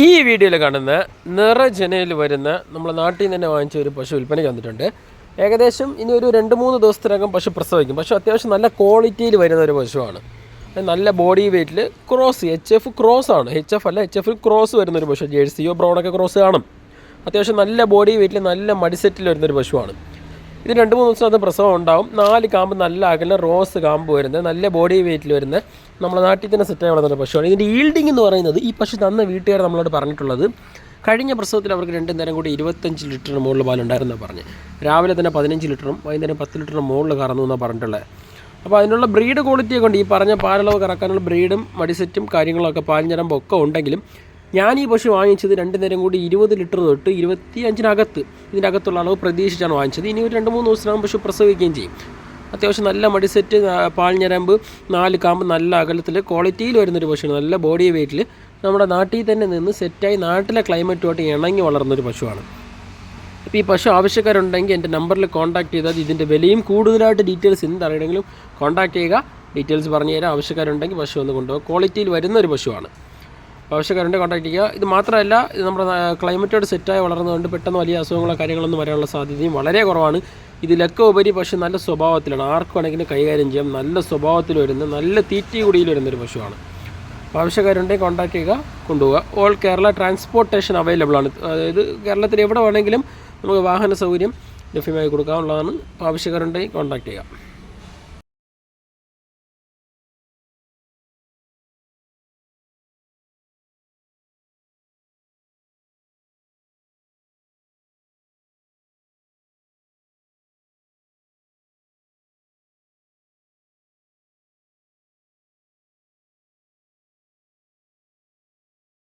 ഈ വീഡിയോയിൽ കാണുന്ന നിറജനയിൽ വരുന്ന നമ്മുടെ നാട്ടിൽ നിന്ന് തന്നെ വാങ്ങിച്ച ഒരു പശു വിൽപ്പനയ്ക്ക് വന്നിട്ടുണ്ട്. ഏകദേശം ഇനി ഒരു രണ്ട് മൂന്ന് ദിവസത്തിനകം പശു പ്രസവിക്കും. പക്ഷേ അത്യാവശ്യം നല്ല ക്വാളിറ്റിയിൽ വരുന്ന ഒരു പശുവാണ്. നല്ല ബോഡി വെയിറ്റിൽ ക്രോസ് എച്ച് എഫ് ക്രോസ് ആണ്. എച്ച് എഫ് അല്ല എച്ച് എഫ് ക്രോസ് വരുന്ന ഒരു പശു. ജേഴ്സിയോ ബ്രൗണൊക്കെ ക്രോസ് കാണും. അത്യാവശ്യം നല്ല ബോഡി വെയിറ്റിൽ നല്ല മടിസെറ്റിൽ വരുന്നൊരു പശുവാണ്. ഇത് രണ്ട് മൂന്ന് ദിവസത്തിനകത്ത് പ്രസവം ഉണ്ടാവും. നാല് കാമ്പ് നല്ല അകല റോസ് കാമ്പ് വരുന്നത്. നല്ല ബോഡി വെയിറ്റിൽ വരുന്ന നമ്മുടെ നാട്ടിൽ തന്നെ സെറ്റായി വളർന്ന പശുവാണ്. ഇതിന്റെ ഈൽഡിംഗ് എന്ന് പറയുന്നത് ഈ പശു തന്ന വീട്ടുകാർ നമ്മളോട് പറഞ്ഞിട്ടുള്ളത് കഴിഞ്ഞ പ്രസവത്തിൽ അവർക്ക് രണ്ട് നേരം കൂടി ഇരുപത്തഞ്ച് ലിറ്ററിന് മുകളിൽ പാലുണ്ടായിരുന്നു പറഞ്ഞ്. രാവിലെ തന്നെ പതിനഞ്ച് ലിറ്ററും വൈകുന്നേരം പത്ത് ലിറ്ററിന് മുകളിൽ കറന്നു എന്നാണ് പറഞ്ഞിട്ടുള്ളത്. അപ്പോൾ അതിനുള്ള ബ്രീഡ് ക്വാളിറ്റിയെ കൊണ്ട് ഈ പറഞ്ഞ പാലളവ് കറക്കാനുള്ള ബ്രീഡും മടിസെറ്റും കാര്യങ്ങളൊക്കെ പാലിഞ്ഞരമ്പും ഉണ്ടെങ്കിലും ഞാൻ ഈ പശു വാങ്ങിച്ചത് രണ്ട് നേരം കൂടി ഇരുപത് ലിറ്റർ തൊട്ട് ഇരുപത്തി അഞ്ചിനകത്ത് ഇതിന്റെ അകത്തുള്ള അളവ് പ്രതീക്ഷിച്ചാണ് വാങ്ങിച്ചത്. ഇനി ഒരു രണ്ട് മൂന്ന് ദിവസത്തിനാകുമ്പോൾ പശു പ്രസവിക്കുകയും ചെയ്യും. അത്യാവശ്യം നല്ല മടിസെറ്റ് പാൽഞ്ഞരമ്പ് നാല് കാമ്പ് നല്ല അകലത്തിൽ ക്വാളിറ്റിയിൽ വരുന്നൊരു പശുവാണ്. നല്ല ബോഡി വെയിറ്റിൽ നമ്മുടെ നാട്ടിൽ തന്നെ നിന്ന് സെറ്റായി നാട്ടിലെ ക്ലൈമറ്റുമായിട്ട് ഇണങ്ങി വളർന്നൊരു പശുവാണ്. അപ്പോൾ ഈ പശു ആവശ്യക്കാരുണ്ടെങ്കിൽ എന്റെ നമ്പറിൽ കോൺടാക്ട് ചെയ്താൽ ഇതിന്റെ വിലയും കൂടുതലായിട്ട് ഡീറ്റെയിൽസ് എന്തറിയണമെങ്കിലും കോൺടാക്ട് ചെയ്യുക. ഡീറ്റെയിൽസ് പറഞ്ഞു തരാം. ആവശ്യക്കാരുണ്ടെങ്കിൽ പശു ഒന്ന് കൊണ്ടുപോകും. ക്വാളിറ്റിയിൽ വരുന്ന ഒരു പശുവാണ്. അപ്പോൾ ആവശ്യക്കാരുണ്ടെങ്കിൽ കോൺടാക്ട് ചെയ്യുക ഇത് മാത്രമല്ല ഇത് നമ്മുടെ ക്ലൈമറ്റോട് സെറ്റായി വളർന്നതുകൊണ്ട് പെട്ടെന്ന് വലിയ അസുഖങ്ങളോ കാര്യങ്ങളൊന്നും വരാനുള്ള സാധ്യതയും വളരെ കുറവാണ്. ഇതിലൊക്കെ ഉപരി പക്ഷേ നല്ല സ്വഭാവത്തിലാണ്. ആർക്കും വേണമെങ്കിലും കൈകാര്യം ചെയ്യാം. നല്ല സ്വഭാവത്തിൽ വരുന്ന നല്ല തീറ്റി കുടിയിൽ വരുന്നൊരു പശുവാണ്. ആവശ്യക്കാരുണ്ടെങ്കിൽ കോൺടാക്ട് ചെയ്യുക കൊണ്ടുപോവുക. ഓൾ കേരള ട്രാൻസ്പോർട്ടേഷൻ അവൈലബിൾ ആണ്. അതായത് കേരളത്തിൽ എവിടെ വേണമെങ്കിലും നമുക്ക് വാഹന സൗകര്യം ലഭ്യമായി കൊടുക്കാവുന്നതാണ്. ആവശ്യക്കാരുണ്ടെങ്കിൽ കോൺടാക്ട് ചെയ്യുക.